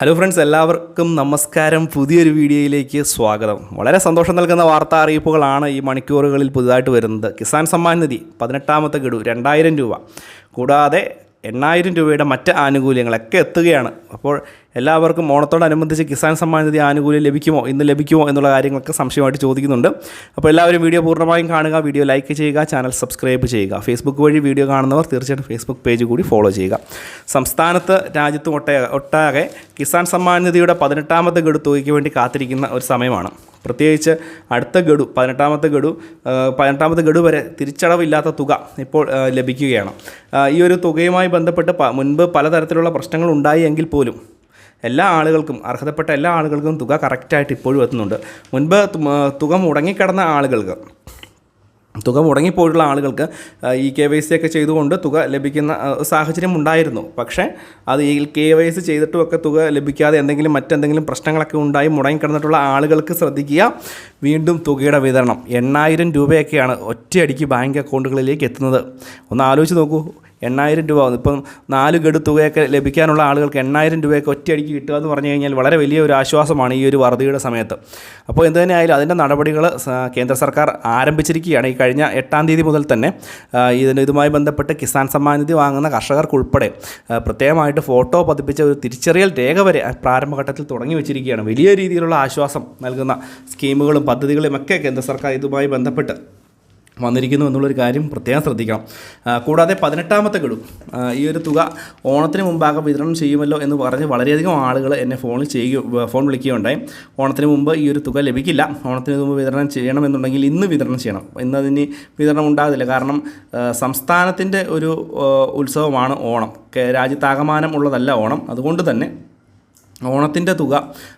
Hello friends എല്ലാവർക്കും നമസ്കാരം. പുതിയൊരു വീഡിയോയിലേക്ക് സ്വാഗതം. വളരെ സന്തോഷം നൽകുന്ന വാർത്താ അറിയിപ്പുകളാണ് ഈ മണിക്കൂറുകളിൽ പുതുതായിട്ട് വരുന്നത്. കിസാൻ സമ്മാൻ നിധി പതിനെട്ടാമത്തെ ഗഡു രണ്ടായിരം രൂപ. കൂടാതെ എണ്ണായിരം രൂപയുടെ മറ്റ് ആനുകൂല്യങ്ങളൊക്കെ എത്തുകയാണ്. അപ്പോൾ എല്ലാവർക്കും ഓണത്തോടനുബന്ധിച്ച് കിസാൻ സമ്മാൻ നിധി ആനുകൂല്യം ലഭിക്കുമോ? ഇന്ന് ലഭിക്കുമോ എന്നുള്ള കാര്യങ്ങളൊക്കെ സംശയമായിട്ട് ചോദിക്കുന്നുണ്ട്. അപ്പോൾ എല്ലാവരും വീഡിയോ പൂർണമായും കാണുക. വീഡിയോ ലൈക്ക് ചെയ്യുക. ചാനൽ സബ്സ്ക്രൈബ് ചെയ്യുക. ഫേസ്ബുക്ക് വഴി വീഡിയോ കാണുന്നവർ തീർച്ചയായിട്ടും ഫേസ്ബുക്ക് പേജ് കൂടി ഫോളോ ചെയ്യുക. സംസ്ഥാനത്ത് രാജ്യത്തും ഒട്ടേ ഒട്ടാകെ കിസാൻ സമ്മാൻ നിധിയുടെ പതിനെട്ടാമത്തെ ഗഡു തുകയ്ക്ക് വേണ്ടി കാത്തിരിക്കുന്ന ഒരു സമയമാണ്. പ്രത്യേകിച്ച് അടുത്ത ഗഡു പതിനെട്ടാമത്തെ ഗഡു പതിനെട്ടാമത്തെ ഗഡു വരെ തിരിച്ചടവില്ലാത്ത തുക ഇപ്പോൾ ലഭിക്കുകയാണ്. ഈ ഒരു തുകയുമായി ബന്ധപ്പെട്ട് മുൻപ് പലതരത്തിലുള്ള പ്രശ്നങ്ങൾ ഉണ്ടായി എങ്കിൽ പോലും എല്ലാ ആളുകൾക്കും അർഹതപ്പെട്ട എല്ലാ ആളുകൾക്കും തുക കറക്റ്റായിട്ട് ഇപ്പോഴും എത്തുന്നുണ്ട്. മുൻപ് തുക മുടങ്ങിക്കിടന്ന ആളുകൾക്ക് തുക മുടങ്ങിപ്പോയിട്ടുള്ള ആളുകൾക്ക് ഈ കെ വൈ സി ഒക്കെ ചെയ്തുകൊണ്ട് തുക ലഭിക്കുന്ന സാഹചര്യം ഉണ്ടായിരുന്നു. പക്ഷേ അത് ഈ കെ വൈ സി ചെയ്തിട്ടുമൊക്കെ തുക ലഭിക്കാതെ എന്തെങ്കിലും മറ്റെന്തെങ്കിലും പ്രശ്നങ്ങളൊക്കെ ഉണ്ടായി മുടങ്ങിക്കിടന്നിട്ടുള്ള ആളുകൾക്ക് ശ്രദ്ധിക്കുക. വീണ്ടും തുകയുടെ വിതരണം. എണ്ണായിരം രൂപയൊക്കെയാണ് ഒറ്റയടിക്ക് ബാങ്ക് അക്കൗണ്ടുകളിലേക്ക് എത്തുന്നത്. ഒന്ന് ആലോചിച്ച് നോക്കൂ. എണ്ണായിരം രൂപ ഇപ്പം നാല് ഗഡു തുകയൊക്കെ ലഭിക്കാനുള്ള ആളുകൾക്ക് എണ്ണായിരം രൂപയൊക്കെ ഒറ്റയടിക്ക് കിട്ടുക എന്ന് പറഞ്ഞു കഴിഞ്ഞാൽ വളരെ വലിയ ഒരു ആശ്വാസമാണ് ഈ ഒരു വറുതിയുടെ സമയത്ത്. അപ്പോൾ എന്ത് തന്നെ ആയാലും അതിന്റെ നടപടികൾ കേന്ദ്ര സർക്കാർ ആരംഭിച്ചിരിക്കുകയാണ്. ഈ കഴിഞ്ഞ എട്ടാം തീയതി മുതൽ തന്നെ ഇതിന് ഇതുമായി ബന്ധപ്പെട്ട് കിസാൻ സമ്മാൻ നിധി വാങ്ങുന്ന കർഷകർക്കുൾപ്പെടെ പ്രത്യേകമായിട്ട് ഫോട്ടോ പതിപ്പിച്ച ഒരു തിരിച്ചറിയൽ രേഖ വരെ പ്രാരംഭഘട്ടത്തിൽ തുടങ്ങി വെച്ചിരിക്കുകയാണ്. വലിയ രീതിയിലുള്ള ആശ്വാസം നൽകുന്ന സ്കീമുകളും പദ്ധതികളും ഒക്കെ കേന്ദ്ര സർക്കാർ ഇതുമായി ബന്ധപ്പെട്ട് വന്നിരിക്കുന്നു എന്നുള്ളൊരു കാര്യം പ്രത്യേകം ശ്രദ്ധിക്കണം. കൂടാതെ പതിനെട്ടാമത്തെ ഗഡു ഈ ഒരു തുക ഓണത്തിന് മുമ്പാകെ വിതരണം ചെയ്യുമല്ലോ എന്ന് പറഞ്ഞ് വളരെയധികം ആളുകൾ എന്നെ ഫോണിൽ ചെയ്യുക ഫോൺ വിളിക്കുകയുണ്ടായി. ഓണത്തിന് മുമ്പ് ഈ ഒരു തുക ലഭിക്കില്ല. ഓണത്തിന് മുമ്പ് വിതരണം ചെയ്യണമെന്നുണ്ടെങ്കിൽ ഇന്ന് വിതരണം ചെയ്യണം. ഇന്ന് അതിന് വിതരണം ഉണ്ടാകില്ല കാരണം സംസ്ഥാനത്തിന്റെ ഒരു ഉത്സവമാണ് ഓണം. രാജ്യത്താകമാനം ഉള്ളതല്ല ഓണം. അതുകൊണ്ട് തന്നെ ഓണത്തിന്റെ തുക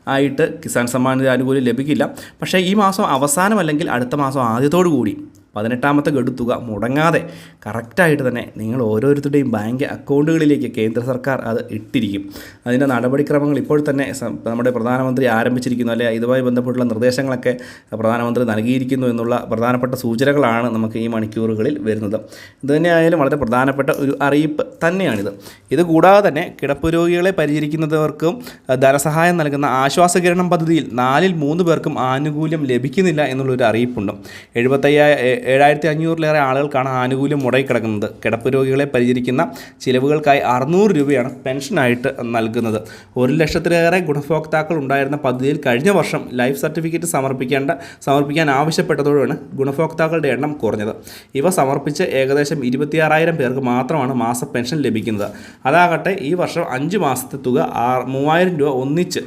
ആയിട്ട് കിസാൻ സമ്മാൻ നിധി ആനുകൂല്യം ലഭിക്കില്ല. പക്ഷേ ഈ മാസം അവസാനം അല്ലെങ്കിൽ അടുത്ത മാസം ആദ്യത്തോടു കൂടി പതിനെട്ടാമത്തെ ഗഡു തുക മുടങ്ങാതെ കറക്റ്റായിട്ട് തന്നെ നിങ്ങൾ ഓരോരുത്തരുടെയും ബാങ്ക് അക്കൗണ്ടുകളിലേക്ക് കേന്ദ്ര സർക്കാർ അത് ഇട്ടിരിക്കും. അതിന്റെ നടപടിക്രമങ്ങൾ ഇപ്പോൾ തന്നെ നമ്മുടെ പ്രധാനമന്ത്രി ആരംഭിച്ചിരിക്കുന്നു. അല്ലെ? ഇതുമായി ബന്ധപ്പെട്ടുള്ള നിർദ്ദേശങ്ങളൊക്കെ പ്രധാനമന്ത്രി നൽകിയിരിക്കുന്നു എന്നുള്ള പ്രധാനപ്പെട്ട സൂചനകളാണ് നമുക്ക് ഈ മണിക്കൂറുകളിൽ വരുന്നത്. ഇതുതന്നെയായാലും വളരെ പ്രധാനപ്പെട്ട ഒരു അറിയിപ്പ് തന്നെയാണിത്. ഇത് കൂടാതെ തന്നെ കിടപ്പ് രോഗികളെ പരിചരിക്കുന്നവർക്കും ധനസഹായം നൽകുന്ന ആശ്വാസകിരണം പദ്ധതിയിൽ നാലിൽ മൂന്ന് പേർക്കും ആനുകൂല്യം ലഭിക്കുന്നില്ല എന്നുള്ളൊരു അറിയിപ്പുണ്ട്. എഴുപത്തയ്യായ ഏ- ഏഴായിരത്തി അഞ്ഞൂറിലേറെ ആളുകൾക്കാണ് ആനുകൂല്യം മുടങ്ങിക്കിടക്കുന്നത് കിടപ്പ് രോഗികളെ പരിചരിക്കുന്ന ചിലവുകൾക്കായി അറുന്നൂറ് രൂപയാണ് പെൻഷനായിട്ട് നൽകുന്നത്. ഒരു ലക്ഷത്തിലേറെ ഗുണഭോക്താക്കൾ ഉണ്ടായിരുന്ന പദ്ധതിയിൽ കഴിഞ്ഞ വർഷം ലൈഫ് സർട്ടിഫിക്കറ്റ് സമർപ്പിക്കേണ്ട സമർപ്പിക്കാൻ ആവശ്യപ്പെട്ടതോടെയാണ് ഗുണഭോക്താക്കളുടെ എണ്ണം കുറഞ്ഞത്. ഇവ സമർപ്പിച്ച് ഏകദേശം ഇരുപത്തിയാറായിരം പേർക്ക് മാത്രമാണ് മാസ പെൻഷൻ ലഭിക്കുന്നത്. അതാകട്ടെ ഈ വർഷം അഞ്ച് മാസത്തെ തുക മൂവായിരം രൂപ ഒന്നിച്ച്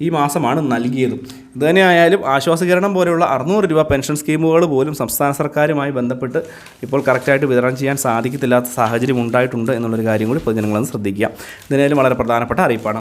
ഈ മാസമാണ് നൽകിയത്. ഇതുതന്നെയായാലും ആശ്വാസകിരണം പോലെയുള്ള അറുന്നൂറ് രൂപ പെൻഷൻ സ്കീമുകൾ പോലും സംസ്ഥാന സർക്കാരുമായി ബന്ധപ്പെട്ട് ഇപ്പോൾ കറക്റ്റായിട്ട് വിതരണം ചെയ്യാൻ സാധിക്കത്തില്ലാത്ത സാഹചര്യം ഉണ്ടായിട്ടുണ്ട് എന്നുള്ളൊരു കാര്യം കൂടി പൊതുജനങ്ങളൊന്ന് ശ്രദ്ധിക്കുക. ഇതിനായാലും വളരെ പ്രധാനപ്പെട്ട അറിയിപ്പാണ്.